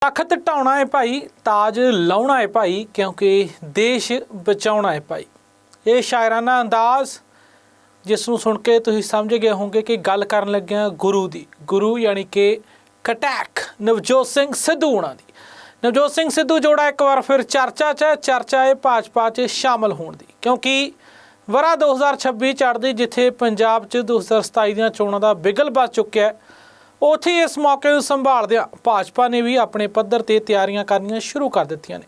ਤਖਤ ਢਾਉਣਾ ਹੈ ਭਾਈ ਤਾਜ ਲਾਉਣਾ ਹੈ ਭਾਈ ਕਿਉਂਕਿ ਦੇਸ਼ ਬਚਾਉਣਾ ਹੈ ਭਾਈ। ਇਹ ਸ਼ਾਇਰਾਨਾ ਅੰਦਾਜ਼ ਜਿਸ ਨੂੰ ਸੁਣ ਕੇ ਤੁਸੀਂ ਸਮਝ ਗਏ ਹੋਵੋਗੇ ਕਿ ਗੱਲ ਕਰਨ ਲੱਗਿਆ ਗੁਰੂ ਦੀ। ਗੁਰੂ ਯਾਨੀ ਕਿ ਕਟੈਕ ਨਵਜੋਤ ਸਿੰਘ ਸਿੱਧੂ ਉਹਨਾਂ ਦੀ। ਨਵਜੋਤ ਸਿੰਘ ਸਿੱਧੂ ਜੋੜਾ ਇੱਕ ਵਾਰ ਫਿਰ ਚਰਚਾ 'ਚ ਹੈ, ਚਰਚਾ ਹੈ ਭਾਜਪਾ 'ਚ ਸ਼ਾਮਲ ਹੋਣ ਦੀ। ਕਿਉਂਕਿ ਵਰਾ 2026 ਚੜ੍ਹਦੀ ਜਿੱਥੇ ਪੰਜਾਬ 'ਚ 2027 ਦੀਆਂ ਚੋਣਾਂ ਦਾ ਬਿਗਲ ਵੱਜ ਚੁੱਕਿਆ ਹੈ ਉੱਥੇ ਇਸ ਮੌਕੇ ਨੂੰ ਸੰਭਾਲਦਿਆਂ ਭਾਜਪਾ ਨੇ ਵੀ ਆਪਣੇ ਪੱਧਰ ਤੇ ਤਿਆਰੀਆਂ ਕਰਨੀਆਂ ਸ਼ੁਰੂ ਕਰ ਦਿੱਤੀਆਂ ਨੇ।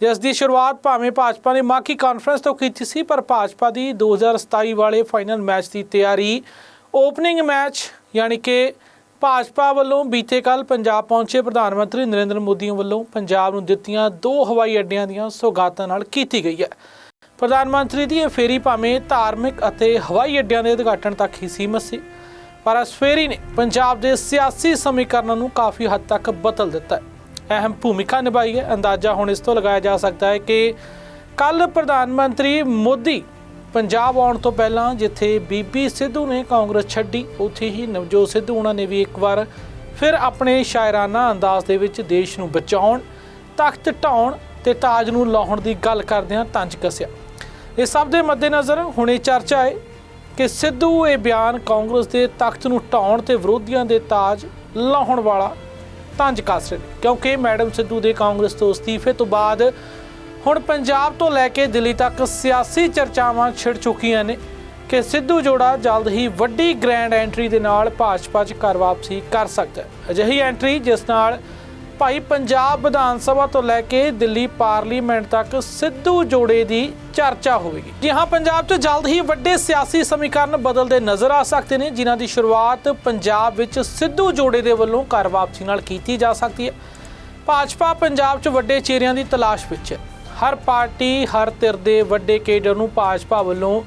ਜਿਸ ਦੀ ਸ਼ੁਰੂਆਤ ਭਾਵੇਂ ਭਾਜਪਾ ਨੇ ਮਾਕੀ ਕਾਨਫਰੰਸ ਤੋਂ ਕੀਤੀ ਸੀ, ਪਰ ਭਾਜਪਾ ਦੀ 2027 ਵਾਲੇ ਫਾਈਨਲ ਮੈਚ ਦੀ ਤਿਆਰੀ ਓਪਨਿੰਗ ਮੈਚ ਯਾਨੀ ਕਿ ਭਾਜਪਾ ਵੱਲੋਂ ਬੀਤੇ ਕੱਲ ਪੰਜਾਬ ਪਹੁੰਚੇ ਪ੍ਰਧਾਨ ਮੰਤਰੀ ਨਰਿੰਦਰ ਮੋਦੀ ਵੱਲੋਂ ਪੰਜਾਬ ਨੂੰ ਦਿੱਤੀਆਂ ਦੋ ਹਵਾਈ ਅੱਡਿਆਂ ਦੀਆਂ ਸੌਗਾਤਾਂ ਨਾਲ ਕੀਤੀ ਗਈ ਹੈ। ਪ੍ਰਧਾਨ ਮੰਤਰੀ ਦੀ ਇਹ ਫੇਰੀ ਭਾਵੇਂ ਧਾਰਮਿਕ ਅਤੇ ਹਵਾਈ ਅੱਡਿਆਂ ਦੇ ਉਦਘਾਟਨ ਤੱਕ ਹੀ ਸੀਮਤ ਸੀ। ਪਰ ਇਸ ਫੇਰੀ ਨੇ ਪੰਜਾਬ ਦੇ ਸਿਆਸੀ ਸਮੀਕਰਨਾਂ ਨੂੰ ਕਾਫੀ ਹੱਦ ਤੱਕ ਬਦਲ ਦਿੱਤਾ ਹੈ। ਅਹਿਮ ਭੂਮਿਕਾ ਨਿਭਾਈ ਹੈ। ਅੰਦਾਜ਼ਾ ਹੁਣ ਇਸ ਤੋਂ ਲਗਾਇਆ ਜਾ ਸਕਦਾ ਹੈ ਕਿ ਕੱਲ ਪ੍ਰਧਾਨ ਮੰਤਰੀ ਮੋਦੀ ਪੰਜਾਬ ਆਉਣ ਤੋਂ ਪਹਿਲਾਂ ਜਿੱਥੇ ਬੀਬੀ ਸਿੱਧੂ ਨੇ ਕਾਂਗਰਸ ਛੱਡੀ, ਉੱਥੇ ਹੀ ਨਵਜੋਤ ਸਿੱਧੂ ਉਹਨਾਂ ਨੇ ਵੀ ਇੱਕ ਵਾਰ ਫਿਰ ਆਪਣੇ ਸ਼ਾਇਰਾਨਾ ਅੰਦਾਜ਼ ਦੇ ਵਿੱਚ ਦੇਸ਼ ਨੂੰ ਬਚਾਉਣ, ਤਖਤ ਢਾਉਣ ਤੇ ਤਾਜ ਨੂੰ ਲਾਉਣ ਦੀ ਗੱਲ ਕਰਦਿਆਂ ਤੰਜ ਕੱਸਿਆ। ਇਹ ਸਭ ਦੇ ਮੱਦੇਨਜ਼ਰ ਹੁਣ ਇਹ ਚਰਚਾ ਹੈ ਕਿ ਸਿੱਧੂ ਇਹ ਬਿਆਨ ਕਾਂਗਰਸ ਦੇ ਤਖਤ ਨੂੰ ਢਾਉਣ ਤੇ ਵਿਰੋਧੀਆਂ ਦੇ ਤਾਜ ਲਾਹੁਣ ਵਾਲਾ ਤੰਜ ਕੱਸ ਰਹੇ ਕਿਉਂਕਿ ਮੈਡਮ ਸਿੱਧੂ ਦੇ ਕਾਂਗਰਸ ਤੋਂ ਅਸਤੀਫੇ ਤੋਂ ਬਾਅਦ ਹੁਣ ਪੰਜਾਬ ਤੋਂ ਲੈ ਕੇ ਦਿੱਲੀ ਤੱਕ ਸਿਆਸੀ ਚਰਚਾਵਾਂ ਛਿੜ ਚੁੱਕੀਆਂ ਨੇ ਕਿ ਸਿੱਧੂ ਜੋੜਾ ਜਲਦ ਹੀ ਵੱਡੀ ਗ੍ਰੈਂਡ ਐਂਟਰੀ ਦੇ ਨਾਲ ਭਾਜਪਾ 'ਚ ਘਰ ਵਾਪਸੀ ਕਰ ਸਕਦਾ ਹੈ। ਅਜਿਹੀ ਐਂਟਰੀ ਜਿਸ ਨਾਲ ਭਾਈ ਪੰਜਾਬ ਵਿਧਾਨ ਸਭਾ ਤੋਂ ਲੈ ਕੇ ਦਿੱਲੀ ਪਾਰਲੀਮੈਂਟ ਤੱਕ ਸਿੱਧੂ ਜੋੜੇ ਦੀ ਚਰਚਾ ਹੋਵੇਗੀ। ਜੀ ਹਾਂ, ਪੰਜਾਬ 'ਚ ਜਲਦ ਹੀ ਵੱਡੇ ਸਿਆਸੀ ਸਮੀਕਰਨ ਬਦਲਦੇ ਨਜ਼ਰ ਆ ਸਕਦੇ ਨੇ, ਜਿਨ੍ਹਾਂ ਦੀ ਸ਼ੁਰੂਆਤ ਪੰਜਾਬ ਵਿੱਚ ਸਿੱਧੂ ਜੋੜੇ ਦੇ ਵੱਲੋਂ ਘਰ ਵਾਪਸੀ ਨਾਲ ਕੀਤੀ ਜਾ ਸਕਦੀ ਹੈ। ਭਾਜਪਾ ਪੰਜਾਬ 'ਚ ਵੱਡੇ ਚਿਹਰਿਆਂ ਦੀ ਤਲਾਸ਼ ਵਿੱਚ ਹੈ। ਹਰ ਪਾਰਟੀ, ਹਰ ਧਿਰ ਦੇ ਵੱਡੇ ਕੇਡਰ ਨੂੰ ਭਾਜਪਾ ਵੱਲੋਂ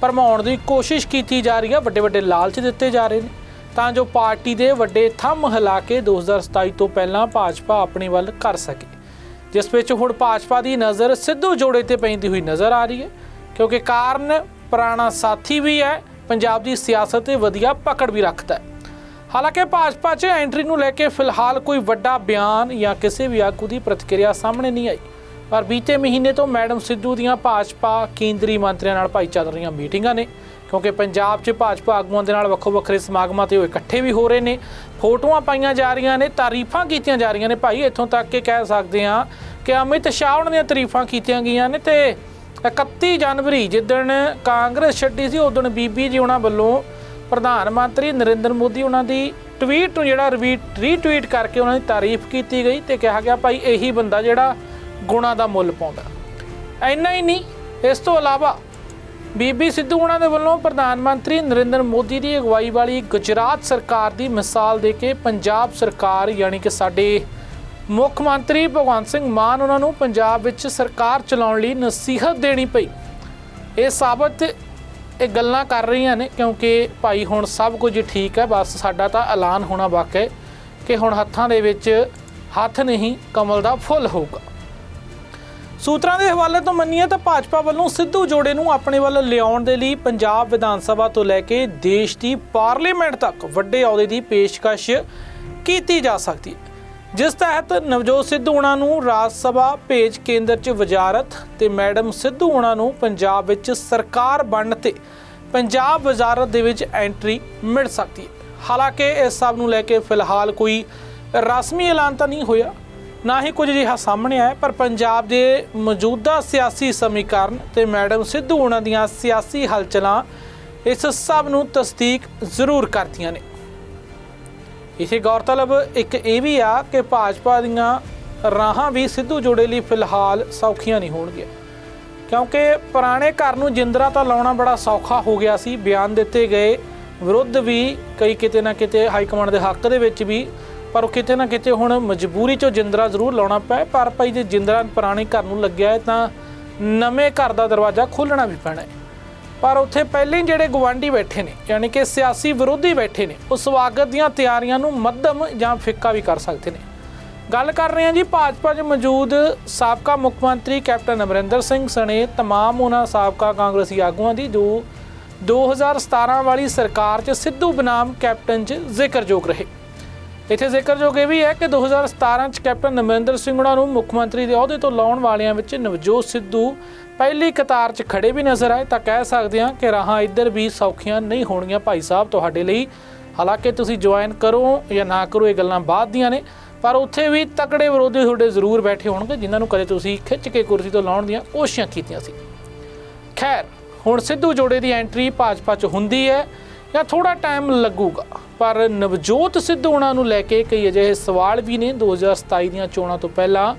ਭਰਮਾਉਣ ਦੀ ਕੋਸ਼ਿਸ਼ ਕੀਤੀ ਜਾ ਰਹੀ ਹੈ। ਵੱਡੇ ਵੱਡੇ ਲਾਲਚ ਦਿੱਤੇ ਜਾ ਰਹੇ ਨੇ। ਤਾਂ ਜੋ ਪਾਰਟੀ ਦੇ ਵੱਡੇ ਥੰਮ ਹਿਲਾ ਕੇ 2027 ਤੋਂ ਪਹਿਲਾਂ ਭਾਜਪਾ ਆਪਣੇ ਵੱਲ ਕਰ ਸਕੇ। ਜਿਸ ਵਿੱਚ ਹੁਣ ਭਾਜਪਾ ਦੀ ਨਜ਼ਰ ਸਿੱਧੂ ਜੋੜੇ ਤੇ ਪੈਂਦੀ ਹੋਈ ਨਜ਼ਰ ਆ ਰਹੀ ਹੈ, ਕਿਉਂਕਿ ਕਾਰਨ ਪੁਰਾਣਾ ਸਾਥੀ ਵੀ ਹੈ, ਪੰਜਾਬ ਦੀ ਸਿਆਸਤ ਤੇ ਵਧੀਆ ਪਕੜ ਵੀ ਰੱਖਦਾ ਹੈ। ਹਾਲਾਂਕਿ ਭਾਜਪਾ 'ਚ ਐਂਟਰੀ ਨੂੰ ਲੈ ਕੇ ਫਿਲਹਾਲ ਕੋਈ ਵੱਡਾ ਬਿਆਨ ਜਾਂ ਕਿਸੇ ਵੀ ਆਗੂ ਦੀ ਪ੍ਰਤੀਕਿਰਿਆ ਸਾਹਮਣੇ ਨਹੀਂ ਆਈ। ਪਰ ਬੀਤੇ ਮਹੀਨੇ ਤੋਂ ਮੈਡਮ ਸਿੱਧੂ ਦੀਆਂ ਭਾਜਪਾ ਕੇਂਦਰੀ ਮੰਤਰੀਆਂ ਨਾਲ ਭਾਈ ਚੱਲ ਮੀਟਿੰਗਾਂ ਨੇ। ਕਿਉਂਕਿ ਪੰਜਾਬ 'ਚ ਭਾਜਪਾ ਆਗੂਆਂ ਦੇ ਨਾਲ ਵੱਖੋ ਵੱਖਰੇ ਸਮਾਗਮਾਂ ਤੇ ਉਹ ਇਕੱਠੇ ਵੀ ਹੋ ਰਹੇ ਨੇ। ਫੋਟੋਆਂ ਪਾਈਆਂ ਜਾ ਰਹੀਆਂ ਨੇ, ਤਾਰੀਫਾਂ ਕੀਤੀਆਂ ਜਾ ਰਹੀਆਂ ਨੇ। ਭਾਈ, ਇੱਥੋਂ ਤੱਕ ਕਿ ਕਹਿ ਸਕਦੇ ਹਾਂ ਕਿ ਅਮਿਤ ਸ਼ਾਹ ਉਹਨਾਂ ਦੀਆਂ ਤਾਰੀਫਾਂ ਕੀਤੀਆਂ ਗਈਆਂ ਨੇ ਤੇ 31 ਜਨਵਰੀ ਜਿੱਦਣ ਕਾਂਗਰਸ ਛੱਡੀ ਸੀ ਉਦੋਂ ਬੀਬੀ ਜੀ ਉਹਨਾਂ ਵੱਲੋਂ ਪ੍ਰਧਾਨ ਮੰਤਰੀ ਨਰਿੰਦਰ ਮੋਦੀ ਉਹਨਾਂ ਦੀ ਟਵੀਟ ਨੂੰ ਜਿਹੜਾ ਰੀਟਵੀਟ ਰੀਟਵੀਟ ਕਰਕੇ ਉਹਨਾਂ ਦੀ ਤਾਰੀਫ ਕੀਤੀ ਗਈ ਤੇ ਕਿਹਾ ਗਿਆ, ਭਾਈ, ਇਹੀ ਬੰਦਾ ਜਿਹੜਾ ਗੁਣਾ ਦਾ ਮੁੱਲ ਪਾਉਂਦਾ। ਇੰਨਾ ਹੀ ਨਹੀਂ, ਇਸ ਤੋਂ ਇਲਾਵਾ ਬੀਬੀ ਸਿੱਧੂ ਉਹਨਾਂ ਦੇ ਵੱਲੋਂ ਪ੍ਰਧਾਨ ਮੰਤਰੀ ਨਰਿੰਦਰ ਮੋਦੀ ਦੀ ਅਗਵਾਈ ਵਾਲੀ ਗੁਜਰਾਤ ਸਰਕਾਰ ਦੀ ਮਿਸਾਲ ਦੇ ਕੇ ਪੰਜਾਬ ਸਰਕਾਰ, ਯਾਨੀ ਕਿ ਸਾਡੇ ਮੁੱਖ ਮੰਤਰੀ ਭਗਵੰਤ ਸਿੰਘ ਮਾਨ, ਉਹਨਾਂ ਨੂੰ ਪੰਜਾਬ ਵਿੱਚ ਸਰਕਾਰ ਚਲਾਉਣ ਲਈ ਨਸੀਹਤ ਦੇਣੀ ਪਈ। ਇਹ ਸਾਬਤ ਇਹ ਗੱਲਾਂ ਕਰ ਰਹੀਆਂ ਨੇ, ਕਿਉਂਕਿ ਭਾਈ ਹੁਣ ਸਭ ਕੁਝ ਠੀਕ ਹੈ, ਬਸ ਸਾਡਾ ਤਾਂ ਐਲਾਨ ਹੋਣਾ ਬਾਕੀ ਹੈ ਕਿ ਹੁਣ ਹੱਥਾਂ ਦੇ ਵਿੱਚ ਹੱਥ ਨਹੀਂ, ਕਮਲ ਦਾ ਫੁੱਲ ਹੋਊਗਾ। ਸੂਤਰਾਂ ਦੇ ਹਵਾਲੇ ਤੋਂ ਮੰਨੀਏ ਤਾਂ ਭਾਜਪਾ ਵੱਲੋਂ ਸਿੱਧੂ ਜੋੜੇ ਨੂੰ ਆਪਣੇ ਵੱਲ ਲਿਆਉਣ ਦੇ ਲਈ ਪੰਜਾਬ ਵਿਧਾਨ ਸਭਾ ਤੋਂ ਲੈ ਕੇ ਦੇਸ਼ ਦੀ ਪਾਰਲੀਮੈਂਟ ਤੱਕ ਵੱਡੇ ਅਹੁਦੇ ਦੀ ਪੇਸ਼ਕਸ਼ ਕੀਤੀ ਜਾ ਸਕਦੀ ਹੈ। ਜਿਸ ਤਹਿਤ ਨਵਜੋਤ ਸਿੱਧੂ ਉਹਨਾਂ ਨੂੰ ਰਾਜ ਸਭਾ ਭੇਜ ਕੇਂਦਰ 'ਚ ਵਜ਼ਾਰਤ ਤੇ ਮੈਡਮ ਸਿੱਧੂ ਉਹਨਾਂ ਨੂੰ ਪੰਜਾਬ ਵਿੱਚ ਸਰਕਾਰ ਬਣਨ ਤੇ ਪੰਜਾਬ ਵਜ਼ਾਰਤ ਦੇ ਵਿੱਚ ਐਂਟਰੀ ਮਿਲ ਸਕਦੀ ਹੈ। ਹਾਲਾਂਕਿ ਇਸ ਸਭ ਨੂੰ ਲੈ ਕੇ ਫਿਲਹਾਲ ਕੋਈ ਰਸਮੀ ਐਲਾਨ ਤਾਂ ਨਹੀਂ ਹੋਇਆ। ਨਾ ਹੀ ਕੁਝ ਅਜਿਹਾ ਸਾਹਮਣੇ ਆਇਆ, ਪਰ ਪੰਜਾਬ ਦੇ ਮੌਜੂਦਾ ਸਿਆਸੀ ਸਮੀਕਰਨ ਤੇ ਮੈਡਮ ਸਿੱਧੂ ਉਹਨਾਂ ਦੀਆਂ ਸਿਆਸੀ ਹਲਚਲਾਂ ਇਸ ਸਭ ਨੂੰ ਤਸਦੀਕ ਜ਼ਰੂਰ ਕਰਦੀਆਂ ਨੇ। ਇਸੇ ਗੌਰਤਲਬ ਇੱਕ ਇਹ ਵੀ ਆ ਕਿ ਭਾਜਪਾ ਦੀਆਂ ਰਾਹਾਂ ਵੀ ਸਿੱਧੂ ਜੋੜੇ ਲਈ ਫਿਲਹਾਲ ਸੌਖੀਆਂ ਨਹੀਂ ਹੋਣਗੀਆਂ। ਕਿਉਂਕਿ ਪੁਰਾਣੇ ਘਰ ਨੂੰ ਜਿੰਦਰਾ ਤਾਂ ਲਾਉਣਾ ਬੜਾ ਸੌਖਾ ਹੋ ਗਿਆ ਸੀ, ਬਿਆਨ ਦਿੱਤੇ ਗਏ ਵਿਰੁੱਧ ਵੀ ਕਈ ਕਿਤੇ ਨਾ ਕਿਤੇ ਹਾਈ ਕਮਾਂਡ ਦੇ ਹੱਕ ਦੇ ਵਿੱਚ ਵੀ ਪਰ ਉਹ ਕਿਤੇ ਨਾ ਕਿਤੇ ਹੁਣ ਮਜਬੂਰੀ ਚੋਂ ਜਿੰਦਰਾ ਜ਼ਰੂਰ ਲਾਉਣਾ ਪਿਆ ਪਰ ਭਾਈ ਜੇ ਜਿੰਦਰਾ ਪੁਰਾਣੇ ਘਰ ਨੂੰ ਲੱਗਿਆ ਹੈ ਤਾਂ ਨਵੇਂ ਘਰ ਦਾ ਦਰਵਾਜ਼ਾ ਖੋਲਣਾ ਵੀ ਪੈਣਾ ਹੈ ਪਰ ਉੱਥੇ ਪਹਿਲੇ ਹੀ ਜਿਹੜੇ ਗਵਾਂਢੀ ਬੈਠੇ ਨੇ ਯਾਨੀ ਕਿ ਸਿਆਸੀ ਵਿਰੋਧੀ ਬੈਠੇ ਨੇ ਉਹ ਸਵਾਗਤ ਦੀਆਂ ਤਿਆਰੀਆਂ ਨੂੰ ਮੱਧਮ ਜਾਂ ਫਿੱਕਾ ਵੀ ਕਰ ਸਕਦੇ ਨੇ ਗੱਲ ਕਰ ਰਹੇ ਹਾਂ ਜੀ ਭਾਜਪਾ 'ਚ ਮੌਜੂਦ ਸਾਬਕਾ ਮੁੱਖ ਮੰਤਰੀ ਕੈਪਟਨ ਅਮਰਿੰਦਰ ਸਿੰਘ ਸਣੇ तमाम ਉਹਨਾਂ ਸਾਬਕਾ ਕਾਂਗਰਸੀ ਆਗੂਆਂ ਦੀ ਜੋ 2017 ਵਾਲੀ ਸਰਕਾਰ 'ਚ ਸਿੱਧੂ ਬਨਾਮ ਕੈਪਟਨ 'ਚ ਜ਼ਿਕਰਯੋਗ ਰਹੇ ਇੱਥੇ ਜ਼ਿਕਰਯੋਗ ਇਹ ਵੀ ਹੈ ਕਿ 2017 ਚ ਕੈਪਟਨ ਅਮਰਿੰਦਰ ਸਿੰਘ ਉਹਨਾਂ ਨੂੰ ਮੁੱਖ ਮੰਤਰੀ ਦੇ ਅਹੁਦੇ ਤੋਂ ਲਾਉਣ ਵਾਲਿਆਂ ਵਿੱਚ ਨਵਜੋਤ ਸਿੱਧੂ ਪਹਿਲੀ ਕਤਾਰ 'ਚ ਖੜੇ ਵੀ ਨਜ਼ਰ ਆਏ, ਤਾਂ ਕਹਿ ਸਕਦੇ ਹਾਂ ਕਿ ਰਾਹਾਂ ਇੱਧਰ ਵੀ ਸੌਖੀਆਂ ਨਹੀਂ ਹੋਣਗੀਆਂ ਭਾਈ ਸਾਹਿਬ ਤੁਹਾਡੇ ਲਈ। ਹਾਲਾਂਕਿ ਤੁਸੀਂ ਜੁਆਇਨ ਕਰੋ ਜਾਂ ਨਾ ਕਰੋ, ਇਹ ਗੱਲਾਂ ਬਾਅਦ ਦੀਆਂ ਨੇ, ਪਰ ਉੱਥੇ ਵੀ ਤਕੜੇ ਵਿਰੋਧੀ ਤੁਹਾਡੇ ਜ਼ਰੂਰ ਬੈਠੇ ਹੋਣਗੇ, ਜਿਨ੍ਹਾਂ ਨੂੰ ਕਦੇ ਤੁਸੀਂ ਖਿੱਚ ਕੇ ਕੁਰਸੀ ਤੋਂ ਲਾਉਣ ਦੀਆਂ ਕੋਸ਼ਿਸ਼ਾਂ ਕੀਤੀਆਂ ਸੀ। ਖੈਰ, ਹੁਣ ਸਿੱਧੂ ਜੋੜੇ ਦੀ ਐਂਟਰੀ ਭਾਜਪਾ 'ਚ ਹੁੰਦੀ ਹੈ। ਜਾਂ ਥੋੜਾ ਟਾਈਮ ਲੱਗੂਗਾ, ਪਰ ਨਵਜੋਤ ਸਿੱਧੂ ਉਹਨਾਂ ਨੂੰ ਲੈ ਕੇ ਕਈ ਅਜਿਹੇ ਸਵਾਲ ਵੀ ਨੇ 2027 ਦੀਆਂ ਚੋਣਾਂ ਤੋਂ ਪਹਿਲਾਂ।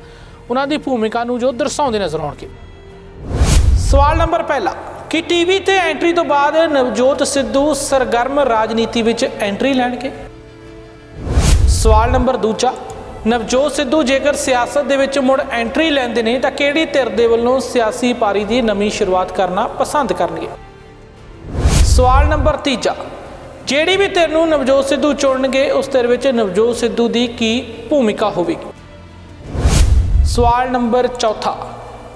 ਉਹਨਾਂ ਦੀ ਭੂਮਿਕਾ ਨੂੰ ਜੋ ਦਰਸਾਉਂਦੇ ਨਜ਼ਰ ਆਉਣਗੇ। ਸਵਾਲ ਨੰਬਰ ਪਹਿਲਾ, ਕਿ ਟੀਵੀ ਤੇ ਐਂਟਰੀ ਤੋਂ ਬਾਅਦ ਨਵਜੋਤ ਸਿੱਧੂ ਸਰਗਰਮ ਰਾਜਨੀਤੀ ਵਿੱਚ ਐਂਟਰੀ ਲੈਣਗੇ? ਸਵਾਲ ਨੰਬਰ ਦੂਜਾ, ਨਵਜੋਤ ਸਿੱਧੂ ਜੇਕਰ ਸਿਆਸਤ ਦੇ ਵਿੱਚ ਮੁੜ ਐਂਟਰੀ ਲੈਂਦੇ ਨੇ ਤਾਂ ਕਿਹੜੀ ਧਿਰ ਦੇ ਵੱਲੋਂ ਸਿਆਸੀ ਪਾਰੀ ਦੀ ਨਵੀਂ ਸ਼ੁਰੂਆਤ ਕਰਨਾ ਪਸੰਦ ਕਰਨਗੇ? ਸਵਾਲ ਨੰਬਰ ਤੀਜਾ। ਜਿਹੜੀ ਵੀ ਧਿਰ ਨੂੰ ਨਵਜੋਤ ਸਿੱਧੂ ਚੁਣਨਗੇ, ਉਸ ਧਿਰ ਵਿੱਚ ਨਵਜੋਤ ਸਿੱਧੂ ਦੀ ਕੀ ਭੂਮਿਕਾ ਹੋਵੇਗੀ? ਸਵਾਲ ਨੰਬਰ ਚੌਥਾ।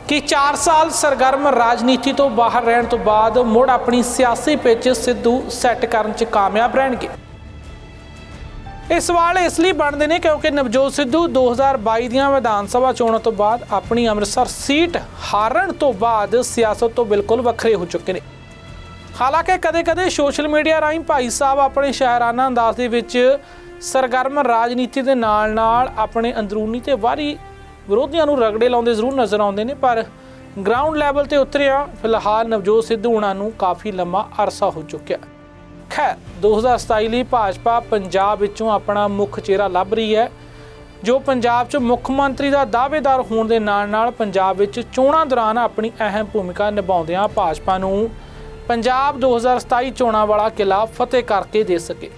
ਕਿ 4 ਸਾਲ ਸਰਗਰਮ ਰਾਜਨੀਤੀ ਤੋਂ ਬਾਹਰ ਰਹਿਣ ਤੋਂ ਬਾਅਦ ਮੁੜ ਆਪਣੀ ਸਿਆਸੀ ਪਿੱਚ ਸਿੱਧੂ ਸੈੱਟ ਕਰਨ 'ਚ ਕਾਮਯਾਬ ਰਹਿਣਗੇ? ਇਹ ਸਵਾਲ ਇਸ ਲਈ ਬਣਦੇ ਨੇ ਕਿਉਂਕਿ ਨਵਜੋਤ ਸਿੱਧੂ 2022 ਦੀਆਂ ਵਿਧਾਨ ਸਭਾ ਚੋਣਾਂ ਤੋਂ ਬਾਅਦ ਆਪਣੀ ਅੰਮ੍ਰਿਤਸਰ ਸੀਟ ਹਾਰਨ ਤੋਂ ਬਾਅਦ ਸਿਆਸਤ ਤੋਂ ਬਿਲਕੁਲ ਵੱਖਰੇ ਹੋ ਚੁੱਕੇ ਨੇ। ਹਾਲਾਂਕਿ ਕਦੇ-ਕਦੇ ਸੋਸ਼ਲ ਮੀਡੀਆ ਰਾਹੀਂ ਭਾਈ ਸਾਹਿਬ ਆਪਣੇ ਸ਼ਾਇਰਾਨਾ ਅੰਦਾਜ਼ ਦੇ ਵਿੱਚ ਸਰਗਰਮ ਰਾਜਨੀਤੀ ਦੇ ਨਾਲ-ਨਾਲ ਆਪਣੇ ਅੰਦਰੂਨੀ ਤੇ ਬਾਹਰੀ ਵਿਰੋਧੀਆਂ ਨੂੰ ਰਗੜੇ ਲਾਉਂਦੇ ਜ਼ਰੂਰ ਨਜ਼ਰ ਆਉਂਦੇ ਨੇ, ਪਰ ਗਰਾਊਂਡ ਲੈਵਲ ਤੇ ਉਤਰਿਆ, ਫਿਲਹਾਲ ਨਵਜੋਤ ਸਿੱਧੂ ਉਹਨਾਂ ਨੂੰ ਕਾਫੀ ਲੰਮਾ ਅਰਸਾ ਹੋ ਚੁੱਕਿਆ ਖੈਰ 2027 ਲਈ ਭਾਜਪਾ ਪੰਜਾਬ ਵਿੱਚੋਂ ਆਪਣਾ ਮੁੱਖ ਚਿਹਰਾ ਲੱਭ ਰਹੀ ਹੈ, ਜੋ ਪੰਜਾਬ 'ਚ ਮੁੱਖ ਮੰਤਰੀ ਦਾ ਦਾਅਵੇਦਾਰ ਹੋਣ ਦੇ ਨਾਲ-ਨਾਲ ਪੰਜਾਬ ਵਿੱਚ ਚੋਣਾਂ ਦੌਰਾਨ ਆਪਣੀ ਅਹਿਮ ਭੂਮਿਕਾ ਨਿਭਾਉਂਦਿਆਂ ਭਾਜਪਾ ਨੂੰ ਪੰਜਾਬ 2027 ਚੋਣਾਂ ਵਾਲਾ ਕਿਲਾ ਫਤਿਹ ਕਰਕੇ ਦੇ ਸਕੇ।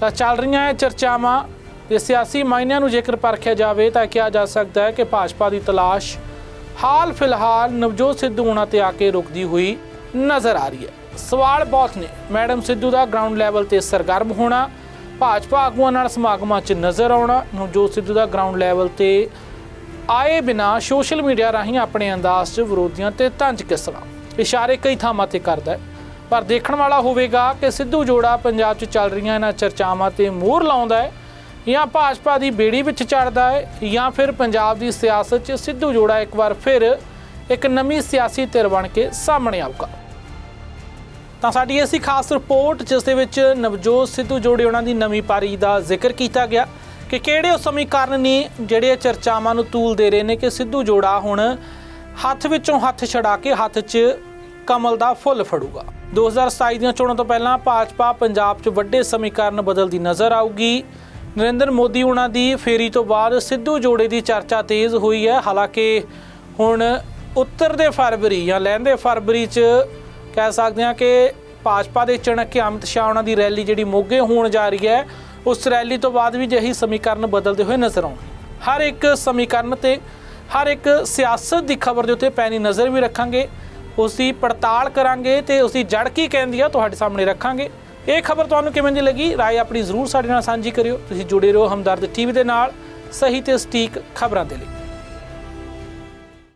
ਤਾਂ ਚੱਲ ਰਹੀਆਂ ਇਹ ਚਰਚਾਵਾਂ ਤੇ ਸਿਆਸੀ ਮਾਇਨਿਆਂ ਨੂੰ ਜੇਕਰ ਪਰਖਿਆ ਜਾਵੇ ਤਾਂ ਕਿਹਾ ਜਾ ਸਕਦਾ ਹੈ ਕਿ ਭਾਜਪਾ ਦੀ ਤਲਾਸ਼ ਹਾਲ ਫਿਲਹਾਲ ਨਵਜੋਤ ਸਿੱਧੂ ਉਹਨਾਂ ਤੇ ਆ ਕੇ ਰੁਕਦੀ ਹੋਈ ਨਜ਼ਰ ਆ ਰਹੀ ਹੈ। ਸਵਾਲ ਬਹੁਤ ਨੇ। ਮੈਡਮ ਸਿੱਧੂ ਦਾ ਗਰਾਊਂਡ ਲੈਵਲ ਤੇ ਸਰਗਰਮ ਹੋਣਾ, ਭਾਜਪਾ ਆਗੂਆਂ ਨਾਲ ਸਮਾਗਮਾਂ 'ਚ ਨਜ਼ਰ ਆਉਣਾ, ਨਵਜੋਤ ਸਿੱਧੂ ਦਾ ਗਰਾਊਂਡ ਲੈਵਲ ਤੇ ਆਏ ਬਿਨਾ ਸੋਸ਼ਲ ਮੀਡੀਆ ਰਾਹੀਂ ਆਪਣੇ ਅੰਦਾਜ਼ 'ਚ ਵਿਰੋਧੀਆਂ ਤੇ ਤੰਜ ਕਿਸਣਾ ਇਸ਼ਾਰੇ ਕਈ ਥਾਵਾਂ ਤੇ ਕਰਦਾ ਹੈ। ਪਰ ਦੇਖਣ ਵਾਲਾ ਹੋਵੇਗਾ ਕਿ ਸਿੱਧੂ ਜੋੜਾ ਪੰਜਾਬ 'ਚ ਚੱਲ ਰਹੀਆਂ ਇਹਨਾਂ ਚਰਚਾਵਾਂ ਤੇ ਮੋਹਰ ਲਾਉਂਦਾ ਹੈ ਜਾਂ ਭਾਜਪਾ ਦੀ ਬੇੜੀ ਵਿੱਚ ਚੜਦਾ ਹੈ ਜਾਂ ਫਿਰ ਪੰਜਾਬ ਦੀ ਸਿਆਸਤ 'ਚ ਸਿੱਧੂ ਜੋੜਾ ਇੱਕ ਵਾਰ ਫਿਰ ਇੱਕ ਨਵੀਂ ਸਿਆਸੀ ਧਿਰ ਬਣ ਕੇ ਸਾਹਮਣੇ ਆਊਗਾ। ਤਾਂ ਸਾਡੀ ਅਸੀਂ ਖਾਸ ਰਿਪੋਰਟ ਜਿਸ ਦੇ ਵਿੱਚ ਨਵਜੋਤ ਸਿੱਧੂ ਜੋੜੇ ਉਹਨਾਂ ਦੀ ਨਵੀਂ ਪਾਰੀ ਦਾ ਜ਼ਿਕਰ ਕੀਤਾ ਗਿਆ ਕਿ ਕਿਹੜੇ ਉਹ ਸਮੀਕਰਨ ਨੇ ਜਿਹੜੇ ਇਹ ਚਰਚਾਵਾਂ ਨੂੰ ਤੂਲ ਦੇ ਰਹੇ ਨੇ ਕਿ ਸਿੱਧੂ ਜੋੜਾ ਹੁਣ ਹੱਥ ਵਿੱਚੋਂ ਹੱਥ ਛਡਾ ਕੇ ਹੱਥ 'ਚ ਕਮਲ ਦਾ ਫੁੱਲ ਫੜੂਗਾ। 2027 ਦੀਆਂ ਚੋਣਾਂ ਤੋਂ ਪਹਿਲਾਂ ਭਾਜਪਾ ਪੰਜਾਬ 'ਚ ਵੱਡੇ ਸਮੀਕਰਨ ਬਦਲਦੀ ਨਜ਼ਰ ਆਊਗੀ। ਨਰਿੰਦਰ ਮੋਦੀ ਉਹਨਾਂ ਦੀ ਫੇਰੀ ਤੋਂ ਬਾਅਦ ਸਿੱਧੂ ਜੋੜੇ ਦੀ ਚਰਚਾ ਤੇਜ਼ ਹੋਈ ਹੈ। ਹਾਲਾਂਕਿ ਹੁਣ ਉੱਤਰਦੇ ਫਰਵਰੀ ਜਾਂ ਲਹਿੰਦੇ ਫਰਵਰੀ 'ਚ ਕਹਿ ਸਕਦੇ ਹਾਂ ਕਿ ਭਾਜਪਾ ਦੇ ਚਣਕੇ ਅਮਿਤ ਸ਼ਾਹ ਉਹਨਾਂ ਦੀ ਰੈਲੀ ਜਿਹੜੀ ਮੋਗੇ ਹੋਣ ਜਾ ਰਹੀ ਹੈ, ਉਸ ਰੈਲੀ ਤੋਂ ਬਾਅਦ ਵੀ ਜਿਹੀ ਸਮੀਕਰਨ ਬਦਲਦੇ ਹੋਏ ਨਜ਼ਰ ਆਉਣਗੇ। ਹਰ ਇੱਕ ਸਮੀਕਰਨ ਤੇ ਹਰ ਇੱਕ ਸਿਆਸਤ ਦੀ ਖਬਰ ਦੇ ਉੱਤੇ ਪੈਣੀ ਨਜ਼ਰ ਵੀ ਰੱਖਾਂਗੇ। ਉਸ ਦੀ ਪੜਤਾਲ ਕਰਾਂਗੇ ਤੇ ਉਸ ਦੀ ਜੜ ਕੀ ਕਹਿੰਦੀ ਆ, ਤੁਹਾਡੇ ਸਾਹਮਣੇ ਰੱਖਾਂਗੇ। ਇਹ ਖਬਰ ਤੁਹਾਨੂੰ ਕਿਵੇਂ ਦੀ ਲੱਗੀ? ਰਾਏ ਆਪਣੀ ਜ਼ਰੂਰ ਸਾਡੇ ਨਾਲ ਸਾਂਝੀ ਕਰਿਓ। ਤੁਸੀਂ ਜੁੜੇ ਰਹੋ ਹਮਦਰਦ ਟੀਵੀ ਦੇ ਨਾਲ। ਸਹੀ ਤੇ ਸਟੀਕ ਖਬਰਾਂ ਦੇ ਲਈ।